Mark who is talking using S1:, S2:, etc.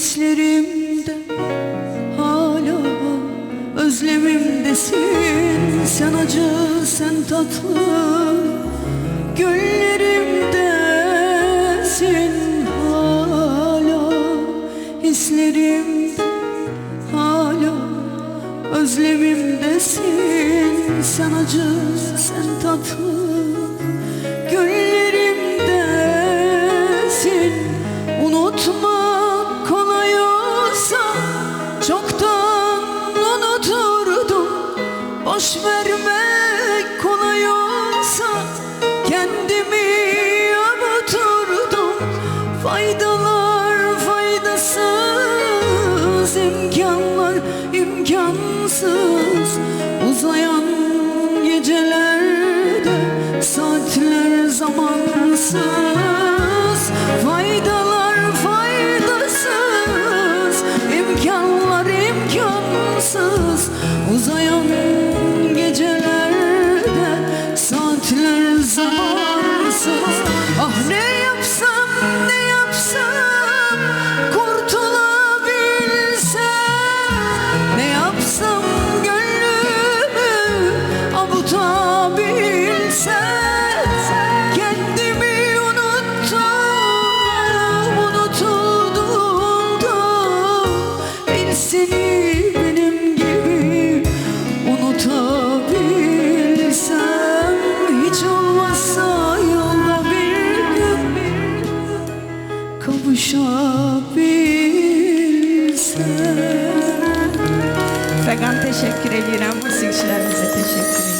S1: Hislerimde hala özlemimdesin. Sen acı sen tatlı güllerimdesin hala Hislerimde hala özlemimdesin. Sen acı sen tatlı Boş vermek kolay olsa Kendimi avuturdum. Faydalar faydasız imkanlar imkansız sen Kendimi unuttum Unutulduğumda Ben benim gibi Unutabilsem Hiç olmazsa yolda bir gün Kavuşabilsem
S2: Fegan teşekkür ediyorum. Müzikçilerimize teşekkür ediyorum.